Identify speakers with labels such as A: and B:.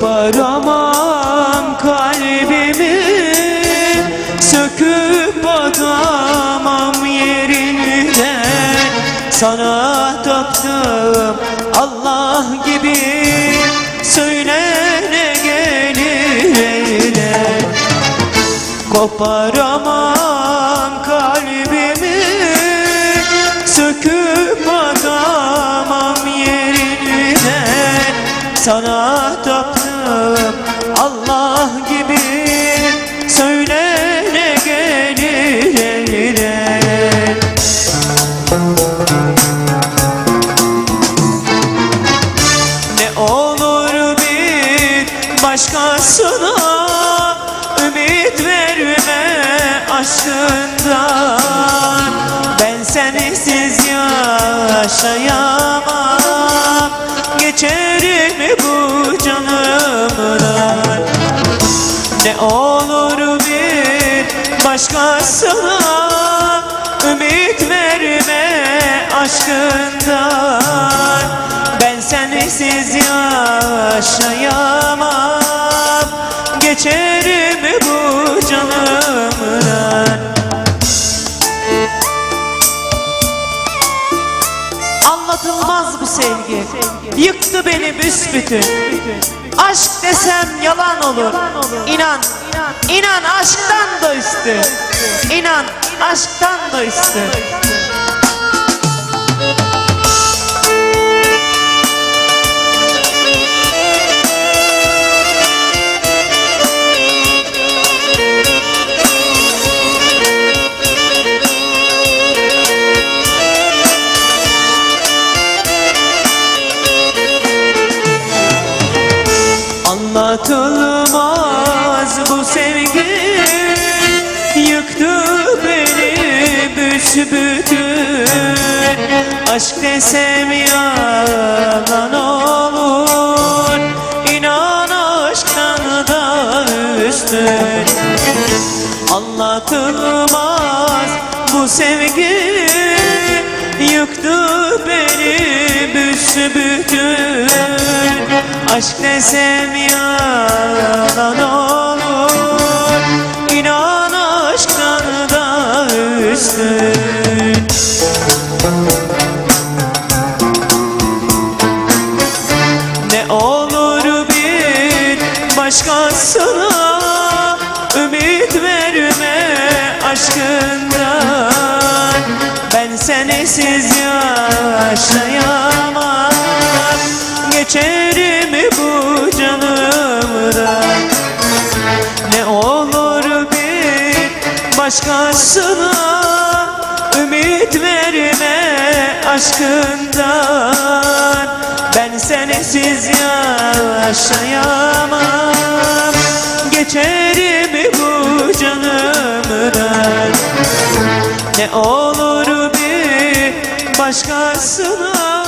A: Koparamam kalbimi. Söküp atamam yerinden Sana taptım Allah gibi. Söyle ne gelir eyle Koparamam aşkından Ben sensiz yaşayamam. Geçerim bu canımdan? Ne olur bir başkasına Ümit verme aşkından. Ben sensiz yaşayamam. Geçerim Anlatılmaz bu sevgi. Yıktı beni büsbütün. Aşk desem yalan olur. İnan, inan aşktan da üstü İnan aşktan da üstü Anlatılmaz bu sevgi. Yıktı beni büsbütün. Aşk desem yalan olur. İnan aşktan da üstün. Anlatılmaz bu sevgi. Yıktı beni büsbütün. Aşk desem yalan olur. İnan aşktan da üstün. Ne olur bir başkasına Ümit verme aşkından. Ben sensiz yaşayamam başkasına Ümit verme aşkından. Ben sensiz yaşayamam. Geçerim bu canımdan. Ne olur bir başkasına